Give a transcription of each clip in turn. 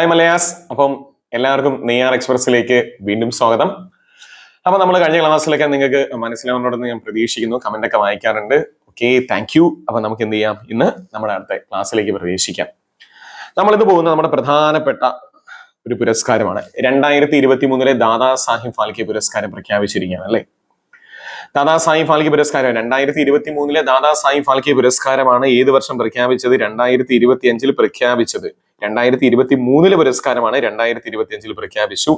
Hi മലയാസ്. അപ്പം എല്ലാവർക്കും നെയ്യാർ എക്സ്പ്രസിലേക്ക് വീണ്ടും സ്വാഗതം. അപ്പൊ നമ്മൾ കഴിഞ്ഞ ക്ലാസ്സിലൊക്കെ നിങ്ങൾക്ക് മനസ്സിലാവുന്നുണ്ടെന്ന് ഞാൻ പ്രതീക്ഷിക്കുന്നു കമന്റ് ഒക്കെ വായിക്കാറുണ്ട്. ഓക്കെ താങ്ക് യു അപ്പൊ നമുക്ക് എന്ത് ചെയ്യാം? ഇന്ന് നമ്മുടെ അടുത്ത ക്ലാസ്സിലേക്ക് പ്രവേശിക്കാം. നമ്മളിത് പോകുന്ന നമ്മുടെ പ്രധാനപ്പെട്ട ഒരു പുരസ്കാരമാണ്. രണ്ടായിരത്തി ഇരുപത്തി മൂന്നിലെ ദാദാ സാഹിബ് ഫാൽക്കെ പുരസ്കാരം പ്രഖ്യാപിച്ചിരിക്കുകയാണ് അല്ലേ? ദാദാ സാഹിബ് ഫാൽക്കെ പുരസ്കാരം. രണ്ടായിരത്തി ഇരുപത്തി മൂന്നിലെ ദാദാ സാഹിബ് ഫാൽക്കെ പുരസ്കാരമാണ് ഏത് വർഷം പ്രഖ്യാപിച്ചത്? രണ്ടായിരത്തി ഇരുപത്തി അഞ്ചിൽ പ്രഖ്യാപിച്ചത്. രണ്ടായിരത്തി ഇരുപത്തി മൂന്നിലെ പുരസ്കാരമാണ് രണ്ടായിരത്തി ഇരുപത്തി അഞ്ചിൽ പ്രഖ്യാപിച്ചു.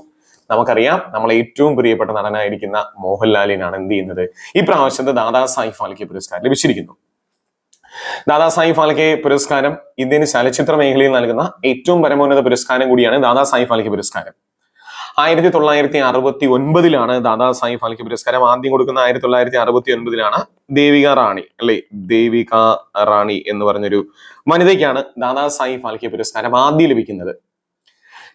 നമുക്കറിയാം നമ്മൾ ഏറ്റവും പ്രിയപ്പെട്ട നടനായിരിക്കുന്ന മോഹൻലാലിനാണ് എന്ത് ചെയ്യുന്നത്? ഈ പ്രാവശ്യത്തെ ദാദാ സാഹിബ് ഫാൽക്കെ പുരസ്കാരം ലഭിച്ചിരിക്കുന്നു. ദാദാ സാഹിബ് ഫാൽക്കെ പുരസ്കാരം ഇന്ത്യൻ ചലച്ചിത്ര മേഖലയിൽ നൽകുന്ന ഏറ്റവും പരമോന്നത പുരസ്കാരം കൂടിയാണ് ദാദാ സാഹിബ് ഫാൽക്കെ പുരസ്കാരം. ആയിരത്തി തൊള്ളായിരത്തി അറുപത്തി ഒൻപതിലാണ് ദാദാ സാഹിബ് ഫാൽക്കെ പുരസ്കാരം. ആദ്യം കൊടുക്കുന്ന ആയിരത്തി തൊള്ളായിരത്തി അറുപത്തി ഒൻപതിലാണ് ദേവിക റാണി അല്ലെ? ദേവിക റാണി എന്ന് പറഞ്ഞൊരു വനിതയ്ക്കാണ് ദാദാ സാഹിബ് ഫാൽക്കെ പുരസ്കാരം ആദ്യം ലഭിക്കുന്നത്.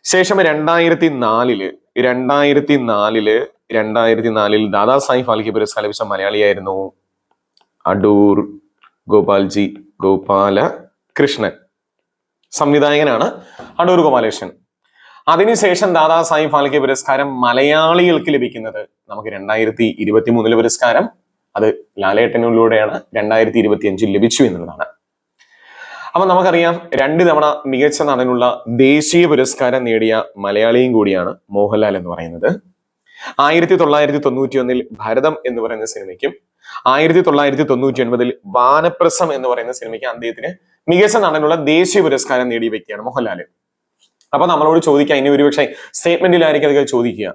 ശേഷം രണ്ടായിരത്തി നാലിൽ രണ്ടായിരത്തി നാലിൽ രണ്ടായിരത്തി നാലിൽ ദാദാ സാഹിബ് ഫാൽക്കെ പുരസ്കാരം ലഭിച്ച മലയാളിയായിരുന്നു അടൂർ ഗോപാൽജി ഗോപാല കൃഷ്ണൻ സംവിധായകനാണ് അടൂർ ഗോപാലകൃഷ്ണൻ. അതിനുശേഷം ദാദാ ഫാൽക്കെ പുരസ്കാരം മലയാളികൾക്ക് ലഭിക്കുന്നത് നമുക്ക് രണ്ടായിരത്തി ഇരുപത്തി മൂന്നിലെ പുരസ്കാരം. അത് ലാലേട്ടനിലൂടെയാണ് രണ്ടായിരത്തി ഇരുപത്തി അഞ്ചിൽ ലഭിച്ചു എന്നുള്ളതാണ്. അപ്പൊ നമുക്കറിയാം രണ്ട് തവണ മികച്ച നടനുള്ള ദേശീയ പുരസ്കാരം നേടിയ മലയാളിയും കൂടിയാണ് മോഹൻലാൽ എന്ന് പറയുന്നത്. ആയിരത്തി തൊള്ളായിരത്തി തൊണ്ണൂറ്റി ഒന്നിൽ ഭരതം എന്ന് പറയുന്ന സിനിമയ്ക്കും ആയിരത്തി തൊള്ളായിരത്തി തൊണ്ണൂറ്റി ഒൻപതിൽ വാനപ്രസം എന്ന് പറയുന്ന സിനിമയ്ക്ക് അദ്ദേഹത്തിന് മികച്ച നടനുള്ള ദേശീയ പുരസ്കാരം നേടിയ വ്യക്തിയാണ് മോഹൻലാൽ. അപ്പൊ നമ്മളോട് ചോദിക്കാം ഇനി ഒരുപക്ഷെ സ്റ്റേറ്റ്മെന്റിലായിരിക്കും അതൊക്കെ ചോദിക്കുക.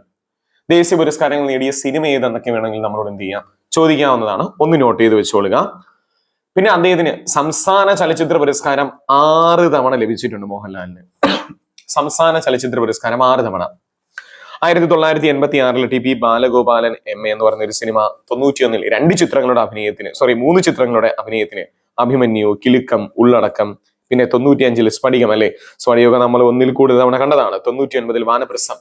ദേശീയ പുരസ്കാരങ്ങൾ നേടിയ സിനിമ ഏതെന്നൊക്കെ വേണമെങ്കിൽ നമ്മളോട് എന്ത് ചെയ്യാം? ചോദിക്കാവുന്നതാണ്. ഒന്ന് നോട്ട് ചെയ്ത് വെച്ചോളുക. പിന്നെ അദ്ദേഹത്തിന് സംസ്ഥാന ചലച്ചിത്ര പുരസ്കാരം ആറ് തവണ ലഭിച്ചിട്ടുണ്ട് മോഹൻലാലിന്. സംസ്ഥാന ചലച്ചിത്ര പുരസ്കാരം ആറ് തവണ. ആയിരത്തി തൊള്ളായിരത്തി എൺപത്തി ആറിൽ T P Balagopalan M A എന്ന് പറഞ്ഞ ഒരു സിനിമ തൊണ്ണൂറ്റിയൊന്നിൽ രണ്ട് ചിത്രങ്ങളുടെ അഭിനയത്തിന് സോറി മൂന്ന് ചിത്രങ്ങളുടെ അഭിനയത്തിന് അഭിമന്യു കിലുക്കം ഉള്ളടക്കം പിന്നെ തൊണ്ണൂറ്റിയഞ്ചിൽ സ്ഫടികം അല്ലെ? സ്ഫടികമൊക്കെ നമ്മൾ ഒന്നിൽ കൂടുതൽ തവണ കണ്ടതാണ്. തൊണ്ണൂറ്റി ഒൻപതിൽ വാനപ്രസം.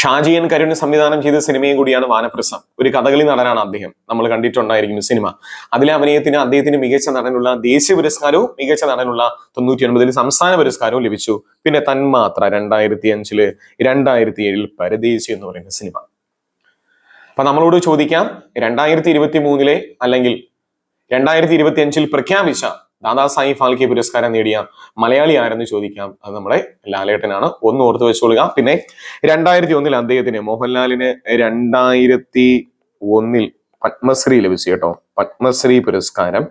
ഷാജിയൻ കരുണ് സംവിധാനം ചെയ്ത സിനിമയും കൂടിയാണ് വാനപ്രസം. ഒരു കഥകളി നടനാണ് അദ്ദേഹം. നമ്മൾ കണ്ടിട്ടുണ്ടായിരിക്കും സിനിമ. അതിലെ അഭിനയത്തിന് അദ്ദേഹത്തിന് മികച്ച നടനുള്ള ദേശീയ പുരസ്കാരവും മികച്ച നടനുള്ള തൊണ്ണൂറ്റി ഒൻപതിൽ സംസ്ഥാന പുരസ്കാരവും ലഭിച്ചു. പിന്നെ തന്മാത്ര രണ്ടായിരത്തി അഞ്ചിൽ രണ്ടായിരത്തി ഏഴിൽ പരദേശി എന്ന് പറയുന്ന സിനിമ. അപ്പൊ നമ്മളോട് ചോദിക്കാം രണ്ടായിരത്തി ഇരുപത്തി മൂന്നിലെ അല്ലെങ്കിൽ രണ്ടായിരത്തി ഇരുപത്തി അഞ്ചിൽ പ്രഖ്യാപിച്ച ദാദാ സായി ഫാൽക്കെ പുരസ്കാരം നേടിയ മലയാളി ആരെന്ന് ചോദിക്കാം. അത് നമ്മുടെ ലാലേട്ടനാണ്. ഒന്ന് ഓർത്ത് വെച്ചോളുക. പിന്നെ രണ്ടായിരത്തി ഒന്നിൽ അദ്ദേഹത്തിന് മോഹൻലാലിന് രണ്ടായിരത്തി ഒന്നിൽ പത്മശ്രീ ലഭിച്ചു കേട്ടോ. പത്മശ്രീ പുരസ്കാരം.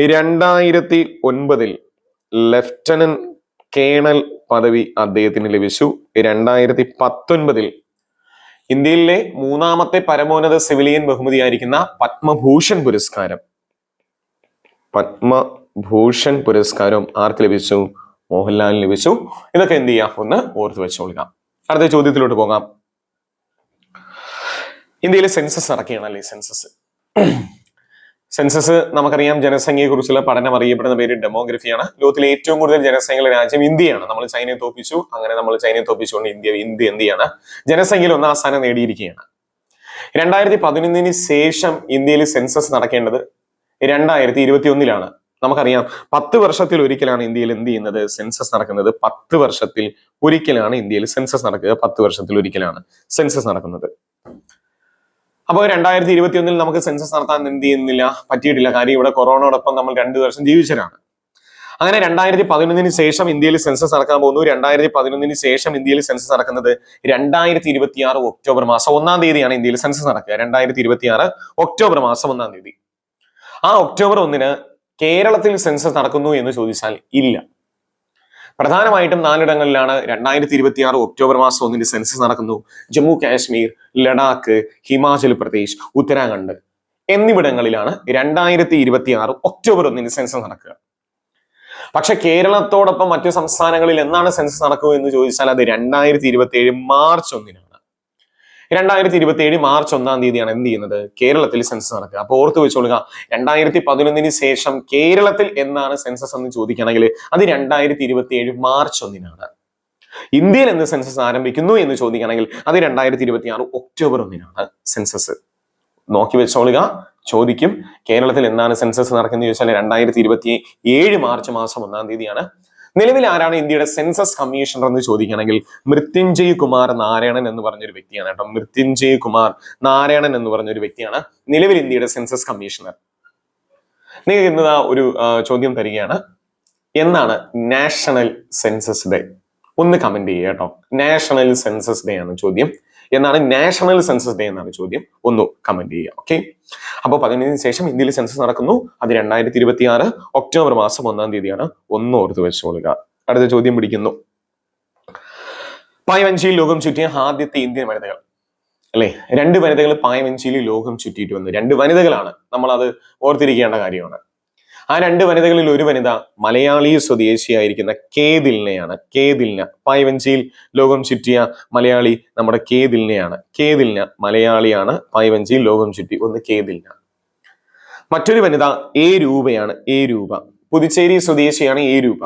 രണ്ടായിരത്തി ഒൻപതിൽ ലെഫ്റ്റനന്റ് കേണൽ പദവി അദ്ദേഹത്തിന് ലഭിച്ചു. രണ്ടായിരത്തി പത്തൊൻപതിൽ ഇന്ത്യയിലെ മൂന്നാമത്തെ പരമോന്നത സിവിലിയൻ ബഹുമതിയായിരിക്കുന്ന പത്മഭൂഷൺ പുരസ്കാരം. പത്മഭൂഷൺ പുരസ്കാരവും ആർക്ക് ലഭിച്ചു? മോഹൻലാലിന് ലഭിച്ചു. ഇതൊക്കെ എന്ത് ചെയ്യാം? ഒന്ന് ഓർത്ത് വെച്ചോളുക അടുത്ത ചോദ്യത്തിലോട്ട് പോകാം. ഇന്ത്യയിലെ സെൻസസ് നടക്കുകയാണല്ലേ സെൻസസ്? സെൻസസ് നമുക്കറിയാം ജനസംഖ്യയെ കുറിച്ചുള്ള പഠനം അറിയപ്പെടുന്ന പേര് ഡെമോഗ്രഫിയാണ്. ലോകത്തിൽ ഏറ്റവും കൂടുതൽ ജനസംഖ്യയുള്ള രാജ്യം ഇന്ത്യയാണ്. നമ്മൾ ചൈനയെ തോപ്പിച്ചു. അങ്ങനെ നമ്മൾ ചൈനയെ തോപ്പിച്ചുകൊണ്ട് ഇന്ത്യ ഇന്ത്യ എന്തിയാണ് ജനസംഖ്യയിൽ ഒന്നാം സ്ഥാനം നേടിയിരിക്കുകയാണ്. രണ്ടായിരത്തി പതിനൊന്നിന് ശേഷം ഇന്ത്യയിൽ സെൻസസ് നടക്കേണ്ടത് രണ്ടായിരത്തി ഇരുപത്തി ഒന്നിലാണ് നമുക്കറിയാം പത്ത് വർഷത്തിൽ ഒരിക്കലാണ് ഇന്ത്യയിൽ എന്ത് ചെയ്യുന്നത്? സെൻസസ് നടക്കുന്നത്. പത്ത് വർഷത്തിൽ ഒരിക്കലാണ് ഇന്ത്യയിൽ സെൻസസ് നടക്കുക. പത്ത് വർഷത്തിൽ ഒരിക്കലാണ് സെൻസസ് നടക്കുന്നത്. അപ്പോൾ രണ്ടായിരത്തി ഇരുപത്തി ഒന്നിൽ നമുക്ക് സെൻസസ് നടത്താൻ എന്ത് ചെയ്യുന്നില്ല? പറ്റിയിട്ടില്ല. കാര്യം ഇവിടെ കൊറോണയോടൊപ്പം നമ്മൾ രണ്ടു വർഷം ജീവിച്ചതാണ് അങ്ങനെ രണ്ടായിരത്തി പതിനൊന്നിന് ശേഷം ഇന്ത്യയിൽ സെൻസസ് നടക്കാൻ പോകുന്നു. രണ്ടായിരത്തി പതിനൊന്നിന് ശേഷം ഇന്ത്യയിൽ സെൻസസ് നടക്കുന്നത് രണ്ടായിരത്തി ഇരുപത്തി ഒക്ടോബർ മാസം ഒന്നാം തീയതിയാണ് ഇന്ത്യയിൽ സെൻസസ് നടക്കുക. രണ്ടായിരത്തി ഇരുപത്തി ഒക്ടോബർ മാസം ഒന്നാം തീയതി. ആ ഒക്ടോബർ ഒന്നിന് കേരളത്തിൽ സെൻസസ് നടക്കുന്നു എന്ന് ചോദിച്ചാൽ ഇല്ല. പ്രധാനമായിട്ടും നാലിടങ്ങളിലാണ് രണ്ടായിരത്തി ഇരുപത്തി ആറ് ഒക്ടോബർ മാസം ഒന്നിന് സെൻസസ് നടക്കുന്നു. ജമ്മു കാശ്മീർ ലഡാക്ക് ഹിമാചൽ പ്രദേശ് ഉത്തരാഖണ്ഡ് എന്നിവിടങ്ങളിലാണ് രണ്ടായിരത്തി ഇരുപത്തി ആറ് ഒക്ടോബർ ഒന്നിന് സെൻസസ് നടക്കുക. പക്ഷെ കേരളത്തോടൊപ്പം മറ്റു സംസ്ഥാനങ്ങളിൽ എന്നാണ് സെൻസസ് നടക്കുക എന്ന് ചോദിച്ചാൽ അത് രണ്ടായിരത്തി ഇരുപത്തി ഏഴ് മാർച്ച് ഒന്നിനാണ്. രണ്ടായിരത്തി ഇരുപത്തി ഏഴ് മാർച്ച് ഒന്നാം തീയതിയാണ് എന്ത് ചെയ്യുന്നത്? കേരളത്തിൽ സെൻസസ് നടക്കുക. അപ്പോൾ ഓർത്ത് വെച്ചോളുക രണ്ടായിരത്തി പതിനൊന്നിന് ശേഷം കേരളത്തിൽ എന്നാണ് സെൻസസ് എന്ന് ചോദിക്കുകയാണെങ്കിൽ അത് രണ്ടായിരത്തി ഇരുപത്തി ഏഴ് മാർച്ച് ഒന്നിനാണ്. ഇന്ത്യയിൽ എന്ന് സെൻസസ് ആരംഭിക്കുന്നു എന്ന് ചോദിക്കുകയാണെങ്കിൽ അത് രണ്ടായിരത്തി ഇരുപത്തി ആറ് ഒക്ടോബർ ഒന്നിനാണ് സെൻസസ് നോക്കി വെച്ചോളുക ചോദിക്കും കേരളത്തിൽ എന്നാണ് സെൻസസ് നടക്കുന്നത് ചോദിച്ചാൽ രണ്ടായിരത്തി ഇരുപത്തി ഏഴ് മാർച്ച് മാസം ഒന്നാം തീയതിയാണ് നിലവിൽ ആരാണ് ഇന്ത്യയുടെ സെൻസസ് കമ്മീഷണർ എന്ന് ചോദിക്കുകയാണെങ്കിൽ മൃത്യുഞ്ജയ് കുമാർ നാരായണൻ എന്ന് പറഞ്ഞൊരു വ്യക്തിയാണ് കേട്ടോ. മൃത്യുഞ്ജയ് കുമാർ നാരായണൻ എന്ന് പറഞ്ഞൊരു വ്യക്തിയാണ് നിലവിൽ ഇന്ത്യയുടെ സെൻസസ് കമ്മീഷണർ. നിങ്ങൾക്ക് ഇന്ന് ഒരു ചോദ്യം തരികയാണ്. എന്നാണ് നാഷണൽ സെൻസസ് ഡേ? ഒന്ന് കമന്റ് ചെയ്യുക കേട്ടോ. നാഷണൽ സെൻസസ് ഡേ ആണ് ചോദ്യം. എന്നാണ് നാഷണൽ സെൻസസ് ഡേ എന്നാണ് ചോദ്യം. ഒന്ന് കമന്റ് ചെയ്യുക ഓക്കെ അപ്പോൾ പതിനഞ്ചിന് ശേഷം ഇന്ത്യയിൽ സെൻസസ് നടക്കുന്നു. അത് രണ്ടായിരത്തി ഇരുപത്തി ആറ് ഒക്ടോബർ മാസം ഒന്നാം തീയതിയാണ്. ഒന്ന് ഓർത്ത് വെച്ചോളുക. അടുത്ത ചോദ്യം പിടിക്കുന്നു. പായവഞ്ചിയിൽ ലോകം ചുറ്റിയ ആദ്യത്തെ ഇന്ത്യൻ വനിതകൾ. അല്ലെ? രണ്ട് വനിതകൾ പായവഞ്ചിയിൽ ലോകം ചുറ്റിയിട്ട് വന്നു. രണ്ട് വനിതകളാണ്. നമ്മൾ അത് ഓർത്തിരിക്കേണ്ട കാര്യമാണ്. ആ രണ്ട് വനിതകളിൽ ഒരു വനിത മലയാളി സ്വദേശിയായിരിക്കുന്ന കെ ദിൽന പായവഞ്ചിയിൽ ലോകം ചുറ്റിയ മലയാളി നമ്മുടെ കെ ദിൽനയാണ് കെ ദിൽന മലയാളിയാണ് പായവഞ്ചിയിൽ ലോകം ചുറ്റി. ഒന്ന് കെ ദിൽന മറ്റൊരു വനിത എ രൂപയാണ്. എ രൂപ. പുതുച്ചേരി സ്വദേശിയാണ് എ രൂപ.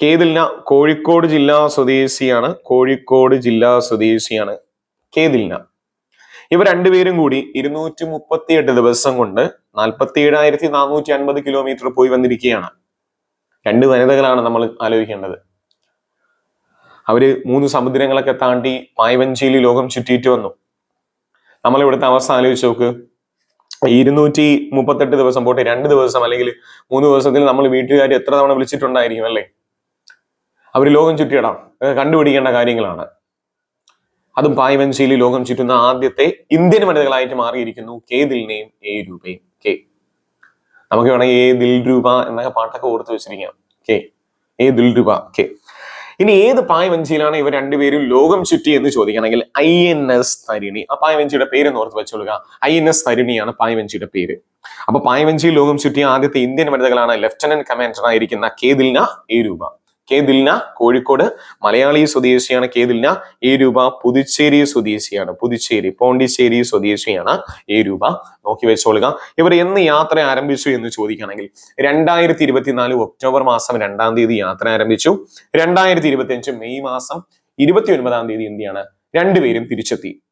കെ ദിൽന കോഴിക്കോട് ജില്ലാ സ്വദേശിയാണ്. കോഴിക്കോട് ജില്ലാ സ്വദേശിയാണ് കെ ദിൽന ഇവർ രണ്ടുപേരും കൂടി ഇരുന്നൂറ്റി മുപ്പത്തിയെട്ട് ദിവസം കൊണ്ട് നാൽപ്പത്തി ഏഴായിരത്തി നാനൂറ്റി അൻപത് കിലോമീറ്റർ പോയി വന്നിരിക്കുകയാണ്. രണ്ട് വനിതകളാണ് നമ്മൾ ആലോചിക്കേണ്ടത്. അവർ മൂന്ന് സമുദ്രങ്ങളൊക്കെ താണ്ടി മായവഞ്ചിയിൽ ലോകം ചുറ്റിയിട്ട് വന്നു. നമ്മൾ ഇവിടുത്തെ അവസ്ഥ ആലോചിച്ച് നോക്ക്. ഇരുന്നൂറ്റി മുപ്പത്തെട്ട് ദിവസം പോട്ടെ രണ്ട് ദിവസം അല്ലെങ്കിൽ മൂന്ന് ദിവസത്തിൽ നമ്മൾ വീട്ടുകാർ എത്ര തവണ വിളിച്ചിട്ടുണ്ടായിരിക്കും അല്ലേ? അവർ ലോകം ചുറ്റിയിടാം കണ്ടുപിടിക്കേണ്ട കാര്യങ്ങളാണ്. അതും പായ്വഞ്ചിയിൽ ലോകം ചുറ്റുന്ന ആദ്യത്തെ ഇന്ത്യൻ വനിതകളായിട്ട് മാറിയിരിക്കുന്നു കെ ദിലിനെയും എ രൂപയും. കെ. നമുക്ക് വേണമെങ്കിൽ എ ദിൽ രൂപ എന്നൊക്കെ പാട്ടൊക്കെ ഓർത്ത് വെച്ചിരിക്കാം. കെ. എ ദിൽ രൂപ കെ. ഇനി ഏത് പായ്വഞ്ചിയിലാണ് ഇവർ രണ്ടുപേരും ലോകം ചുറ്റി എന്ന് ചോദിക്കണമെങ്കിൽ ഐ എൻ എസ് തരിണി. ആ പായ്വഞ്ചിയുടെ പേര് ഓർത്ത് വെച്ചോളുക. ഐ എൻ എസ് തരിണിയാണ് പായ്വഞ്ചിയുടെ പേര്. അപ്പൊ പായ്വഞ്ചി ലോകം ചുറ്റിയ ആദ്യത്തെ ഇന്ത്യൻ വനിതകളാണ് ലെഫ്റ്റനന്റ് കമാൻഡർ ആയിരിക്കുന്ന K Dilna A Roopa. K Dilna Kozhikode. Malayali സ്വദേശിയാണ് കെ ദിൽന. എ രൂപ പുതുച്ചേരി സ്വദേശിയാണ്. പുതുച്ചേരി പോണ്ടിച്ചേരി സ്വദേശിയാണ് എ രൂപ. നോക്കി വെച്ചോളുക. ഇവർ എന്ന് യാത്ര ആരംഭിച്ചു എന്ന് ചോദിക്കുകയാണെങ്കിൽ രണ്ടായിരത്തി ഇരുപത്തിനാല് ഒക്ടോബർ മാസം രണ്ടാം തീയതി യാത്ര ആരംഭിച്ചു. രണ്ടായിരത്തി ഇരുപത്തി അഞ്ച് മെയ് മാസം ഇരുപത്തി ഒൻപതാം തീയതി എന്തിയാണ് രണ്ടുപേരും തിരിച്ചെത്തി.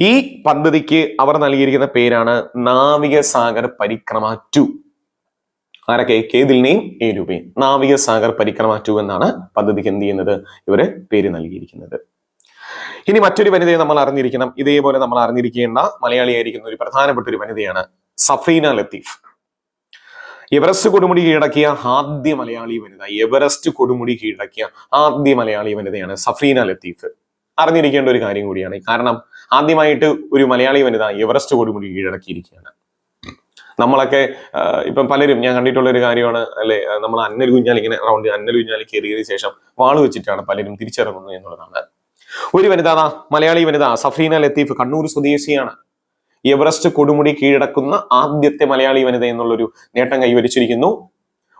ഈ പദ്ധതിക്ക് അവർ നൽകിയിരിക്കുന്ന പേരാണ് നാവികസാഗർ പരിക്രമ ടു. ആരൊക്കെ? കേതിലിനെയും ഏരൂപയും രൂപയും നാവിക സാഗർ പരിക്രമ ടു എന്നാണ് പദ്ധതിക്ക് എന്ത് ചെയ്യുന്നത്? ഇവർ പേര് നൽകിയിരിക്കുന്നത്. ഇനി മറ്റൊരു വനിതയെ നമ്മൾ അറിഞ്ഞിരിക്കണം. ഇതേപോലെ നമ്മൾ അറിഞ്ഞിരിക്കേണ്ട മലയാളിയായിരിക്കുന്ന ഒരു പ്രധാനപ്പെട്ട ഒരു വനിതയാണ് സഫീന ലത്തീഫ്. എവറസ്റ്റ് കൊടുമുടി കീഴടക്കിയ ആദ്യ മലയാളി വനിത എവറസ്റ്റ് കൊടുമുടി കീഴടക്കിയ ആദ്യ മലയാളി വനിതയാണ് സഫീന ലത്തീഫ്. അറിഞ്ഞിരിക്കേണ്ട ഒരു കാര്യം കൂടിയാണ്. കാരണം ആദ്യമായിട്ട് ഒരു മലയാളി വനിത എവറസ്റ്റ് കൊടുമുടി കീഴടക്കിയിരിക്കുകയാണ്. നമ്മളൊക്കെ ഇപ്പം പലരും ഞാൻ കണ്ടിട്ടുള്ള ഒരു കാര്യമാണ് അല്ലെ നമ്മൾ അന്നൽ കുഞ്ഞാൽ ഇങ്ങനെ റൗണ്ട് അന്നൽ കുഞ്ഞാൽ കയറിയതിനു ശേഷം വാൾ വെച്ചിട്ടാണ് പലരും തിരിച്ചിറങ്ങുന്നത് എന്നുള്ളതാണ്. ഒരു വനിത മലയാളി വനിത സഫീന ലത്തീഫ് കണ്ണൂർ സ്വദേശിയാണ്. എവറസ്റ്റ് കൊടുമുടി കീഴടക്കുന്ന ആദ്യത്തെ മലയാളി വനിത എന്നുള്ളൊരു നേട്ടം കൈവരിച്ചിരിക്കുന്നു.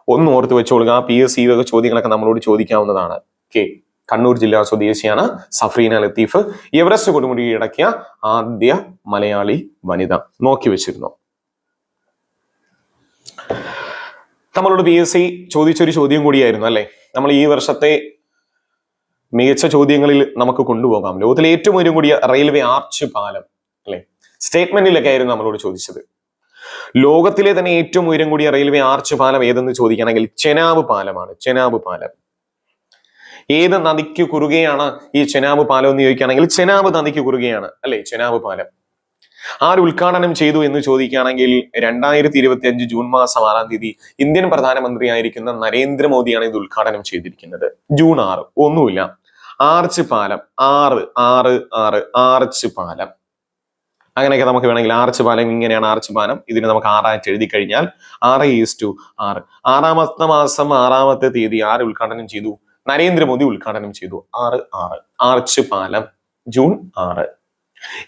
ഒന്ന് ഓർത്ത് വെച്ചോളുക പി എസ് സി വക ചോദ്യങ്ങളൊക്കെ നമ്മളോട് ചോദിക്കാവുന്നതാണ്. കെ കണ്ണൂർ ജില്ലാ സ്വദേശിയാണ് സഫ്രീന ലത്തീഫ്. എവറസ്റ്റ് കൊടുമുടി കീഴടക്കിയ ആദ്യ മലയാളി വനിത നോക്കി വെച്ചിരുന്നു. നമ്മളോട് പി എസ് സി ചോദിച്ചൊരു ചോദ്യം കൂടിയായിരുന്നു അല്ലെ? നമ്മൾ ഈ വർഷത്തെ മികച്ച ചോദ്യങ്ങളിൽ നമുക്ക് കൊണ്ടുപോകാം. ലോകത്തിലെ ഏറ്റവും ഉയരം കൂടിയ റെയിൽവേ ആർച്ച് പാലം അല്ലെ? സ്റ്റേറ്റ്മെന്റിലൊക്കെ ആയിരുന്നു നമ്മളോട് ചോദിച്ചത്. ലോകത്തിലെ തന്നെ ഏറ്റവും ഉയരം കൂടിയ റെയിൽവേ ആർച്ച് പാലം ഏതെന്ന് ചോദിക്കുകയാണെങ്കിൽ ചെനാബ് പാലമാണ് ചെനാബ് പാലം. ഏത് നദിക്ക് കുറുകെയാണ് ഈ ചെനാബ് പാലം എന്ന് ചോദിക്കുകയാണെങ്കിൽ ചെനാബ് നദിക്ക് കുറുകെയാണ് അല്ലെ? ചെനാബ് പാലം. ആര് ഉദ്ഘാടനം ചെയ്തു എന്ന് ചോദിക്കുകയാണെങ്കിൽ രണ്ടായിരത്തി ഇരുപത്തി അഞ്ച് ജൂൺ മാസം ആറാം തീയതി ഇന്ത്യൻ പ്രധാനമന്ത്രിയായിരിക്കുന്ന നരേന്ദ്രമോദിയാണ് ഇത് ഉദ്ഘാടനം ചെയ്തിരിക്കുന്നത്. ജൂൺ ആറ് ഒന്നുമില്ല. ആർച്ച് പാലം ആറ് ആറ് ആറ് ആർച്ച് പാലം. അങ്ങനെയൊക്കെ നമുക്ക് വേണമെങ്കിൽ ആർച്ച് പാലം ഇങ്ങനെയാണ് ആർച്ച് പാലം. ഇതിന് നമുക്ക് ആറായിട്ട് എഴുതി കഴിഞ്ഞാൽ ആറ് ഈസ് ടു ആറ്. ആറാമത്തെ മാസം ആറാമത്തെ തീയതി ആര് ഉദ്ഘാടനം ചെയ്തു? നരേന്ദ്രമോദി ഉദ്ഘാടനം ചെയ്തു. ആറ് ആറ് ആർച്ച് പാലം ജൂൺ ആറ്.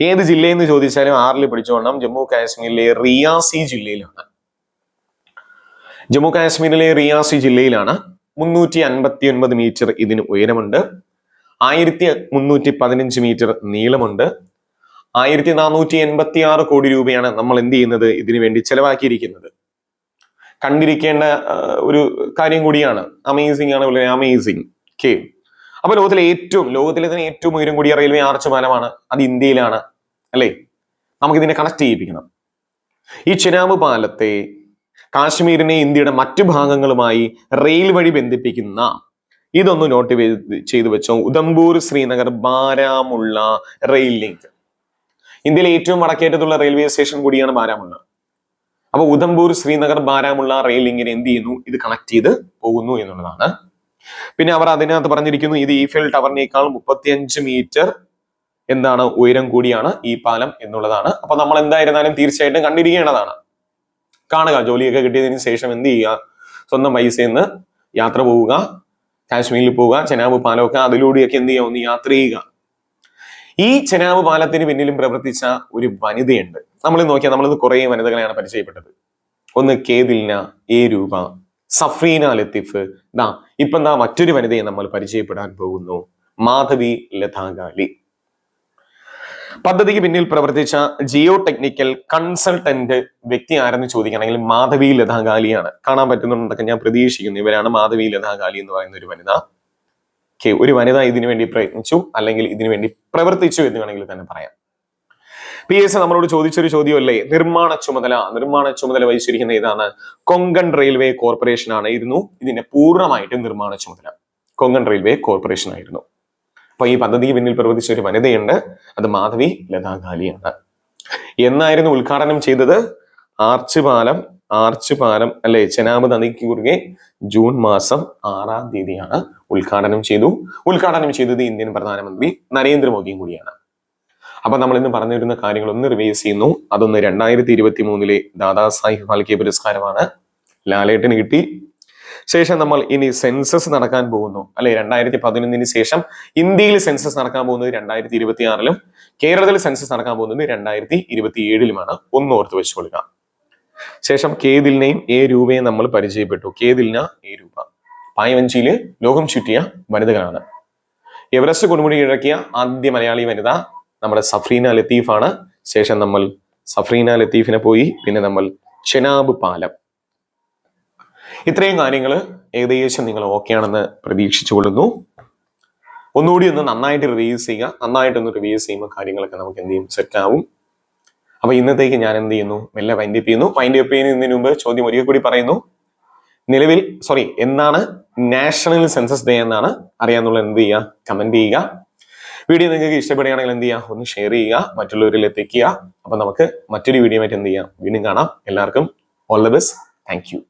ഏത് ജില്ലയെന്ന് ചോദിച്ചാലും ആറിൽ പിടിച്ചോണം ജമ്മു കാശ്മീരിലെ റിയാസി ജില്ലയിലാണ്. ജമ്മു കാശ്മീരിലെ റിയാസി ജില്ലയിലാണ് മുന്നൂറ്റി അൻപത്തി ഒൻപത് മീറ്റർ ഇതിന് ഉയരമുണ്ട്. ആയിരത്തി മുന്നൂറ്റി പതിനഞ്ച് മീറ്റർ നീളമുണ്ട്. ആയിരത്തി നാനൂറ്റി എൺപത്തി ആറ് കോടി രൂപയാണ് നമ്മൾ എന്ത് ചെയ്യുന്നത് ഇതിനു വേണ്ടി ചെലവാക്കിയിരിക്കുന്നത്. കണ്ടിരിക്കേണ്ട ഒരു കാര്യം കൂടിയാണ്. അമേസിംഗ് ആണ് വളരെ അമേസിംഗ് കെ അപ്പൊ ലോകത്തിലെ ഏറ്റവും ലോകത്തിലെ തന്നെ ഏറ്റവും ഉയരം കൂടിയ റെയിൽവേ ആർച്ച് പാലമാണ് അത് ഇന്ത്യയിലാണ് അല്ലേ? നമുക്ക് ഇതിനെ കണക്ട് ചെയ്യിപ്പിക്കണം. ഈ ചിനാബ് പാലത്തെ കാശ്മീരിനെ ഇന്ത്യയുടെ മറ്റു ഭാഗങ്ങളുമായി റെയിൽ വഴി ബന്ധിപ്പിക്കുന്ന ഇതൊന്ന് നോട്ട് ചെയ്തു വെച്ചോ. ഉദംപൂർ ശ്രീനഗർ ബാരാമുള്ള റെയിൽ ലിങ്ക് ഇന്ത്യയിലെ ഏറ്റവും വടക്കേറ്റത്തുള്ള റെയിൽവേ സ്റ്റേഷൻ കൂടിയാണ് ബാരാമുള്ള. അപ്പൊ ഉദംപൂർ ശ്രീനഗർ ബാരാമുള്ള റെയിൽ ലിങ്കിനെ എന്ത് ചെയ്യുന്നു? ഇത് കണക്ട് ചെയ്ത് പോകുന്നു എന്നുള്ളതാണ് പിന്നെ അവർ അതിനകത്ത് പറഞ്ഞിരിക്കുന്നു ഇത് ഈഫൽ ടവറിനേക്കാൾ മുപ്പത്തിയഞ്ച് മീറ്റർ എന്താണ് ഉയരം കൂടിയാണ് ഈ പാലം എന്നുള്ളതാണ്. അപ്പൊ നമ്മൾ എന്തായിരുന്നാലും തീർച്ചയായിട്ടും കണ്ടിരിക്കേണ്ടതാണ്. കാണുക ജോലിയൊക്കെ കിട്ടിയതിന് ശേഷം എന്ത് ചെയ്യുക? സ്വന്തം പൈസയിൽ യാത്ര പോവുക കാശ്മീരിൽ പോവുക ചെനാബ് പാലമൊക്കെ അതിലൂടെയൊക്കെ എന്ത് ചെയ്യുക? ഒന്ന് യാത്ര ചെയ്യുക. ഈ ചെനാബ് പാലത്തിന് പിന്നിലും പ്രവർത്തിച്ച ഒരു വനിതയുണ്ട്. നമ്മൾ നോക്കിയാൽ നമ്മളിന്ന് കുറേ വനിതകളെയാണ് പരിചയപ്പെട്ടത്. ഒന്ന് കേദിൽന ഏ രൂപ സഫ്രീന ലത്തീഫ്. ദാ ഇപ്പൊ എന്താ മറ്റൊരു വനിതയെ നമ്മൾ പരിചയപ്പെടാൻ പോകുന്നു. മാധവി ലതാഗാലി. പദ്ധതിക്ക് പിന്നിൽ പ്രവർത്തിച്ച ജിയോ ടെക്നിക്കൽ കൺസൾട്ടന്റ് വ്യക്തി ആരെന്ന് ചോദിക്കുകയാണെങ്കിൽ മാധവി ലതാഗാലിയാണ്. കാണാൻ പറ്റുന്നുണ്ടെന്നൊക്കെ ഞാൻ പ്രതീക്ഷിക്കുന്നു. ഇവരാണ് മാധവി ലതാഗാലി എന്ന് പറയുന്ന ഒരു വനിത. ഒരു വനിത ഇതിനുവേണ്ടി പ്രയത്നിച്ചു അല്ലെങ്കിൽ ഇതിനുവേണ്ടി പ്രവർത്തിച്ചു എന്ന് വേണമെങ്കിൽ തന്നെ പറയാം. പി എസ് നമ്മളോട് ചോദിച്ചൊരു ചോദ്യമല്ലേ? നിർമ്മാണ ചുമതല. നിർമ്മാണ ചുമതല വഹിച്ചിരിക്കുന്ന ഇതാണ് കൊങ്കൺ റെയിൽവേ കോർപ്പറേഷൻ ആയിരുന്നു. ഇതിന്റെ പൂർണമായിട്ടും നിർമ്മാണ ചുമതല. കൊങ്കൺ റെയിൽവേ കോർപ്പറേഷൻ ആയിരുന്നു. അപ്പൊ ഈ പദ്ധതിക്ക് പിന്നിൽ പ്രവർത്തിച്ച ഒരു വനിതയുണ്ട്. അത് മാധവി ലതാഗാലിയാണ് എന്നായിരുന്നു ഉദ്ഘാടനം ചെയ്തത്? ആർച്ച് പാലം ആർച്ച് പാലം അല്ലെ ചെനാബ് നദിക്ക് കുറുകെ ജൂൺ മാസം ആറാം തീയതിയാണ് ഉദ്ഘാടനം ചെയ്തു. ഉദ്ഘാടനം ചെയ്തത് ഇന്ത്യൻ പ്രധാനമന്ത്രി നരേന്ദ്രമോദിയും കൂടിയാണ്. അപ്പൊ നമ്മൾ ഇന്ന് പറഞ്ഞിരുന്ന കാര്യങ്ങൾ ഒന്ന് റിവൈസ് ചെയ്യുന്നു. അതൊന്ന് രണ്ടായിരത്തി ഇരുപത്തി മൂന്നിലെ ദാദാ സാഹിബ് ഫാൽക്കെ പുരസ്കാരമാണ്. ലാലേട്ടന് കിട്ടി. ശേഷം നമ്മൾ ഇനി സെൻസസ് നടക്കാൻ പോകുന്നു. അല്ലെ രണ്ടായിരത്തി പതിനൊന്നിന് ശേഷം ഇന്ത്യയിൽ സെൻസസ് നടക്കാൻ പോകുന്നത് രണ്ടായിരത്തി ഇരുപത്തി ആറിലും കേരളത്തിൽ സെൻസസ് നടക്കാൻ പോകുന്നത് രണ്ടായിരത്തി ഇരുപത്തി ഏഴിലുമാണ് ഒന്ന് ഓർത്ത് വെച്ചുകൊള്ളുക. ശേഷം കേതിലിനെയും എ രൂപയും നമ്മൾ പരിചയപ്പെട്ടു. കേതിലിന എ രൂപ. പായവഞ്ചിയിൽ ലോകം ചുറ്റിയ വനിതകളാണ്. എവറസ്റ്റ് കൊടുമുടി കീഴടക്കിയ ആദ്യ മലയാളി വനിത നമ്മുടെ സഫ്രീന ലത്തീഫാണ്. ശേഷം നമ്മൾ സഫ്രീന ലത്തീഫിനെ പോയി പിന്നെ നമ്മൾ ചെനാബ് പാലം. ഇത്രയും കാര്യങ്ങൾ ഏകദേശം നിങ്ങൾ ആണെന്ന് പ്രതീക്ഷിച്ചു കൊള്ളുന്നു ഒന്നുകൂടി ഒന്ന് നന്നായിട്ട് റിവ്യൂസ് ചെയ്യുക. നന്നായിട്ടൊന്ന് റിവ്യൂസ് ചെയ്യുമ്പോൾ കാര്യങ്ങളൊക്കെ നമുക്ക് എന്ത് ചെയ്യും? സെറ്റ് ആവും. അപ്പൊ ഇന്നത്തേക്ക് ഞാൻ എന്ത് ചെയ്യുന്നു? മെല്ലെ വൈൻഡ് അപ്പ് ചെയ്യുന്നു. വൈൻഡ് അപ്പ് ചെയ്യുന്നതിന് മുമ്പ് ചോദ്യം ഒരിക്കൽ കൂടി പറയുന്നു. നിലവിൽ സോറി എന്താണ് നാഷണൽ സെൻസസ് ഡേ എന്നാണ് അറിയാന്നുള്ള എന്ത് ചെയ്യുക? കമന്റ് ചെയ്യുക. വീഡിയോ നിങ്ങൾക്ക് ഇഷ്ടപ്പെടുകയാണെങ്കിൽ എന്ത് ചെയ്യുക ഒന്ന് ഷെയർ ചെയ്യുക മറ്റുള്ളവരിൽ എത്തിക്കുക. അപ്പൊ നമുക്ക് മറ്റൊരു വീഡിയോ ആയിട്ട് എന്ത് ചെയ്യാം? വീണ്ടും കാണാം. എല്ലാവർക്കും all the best thank you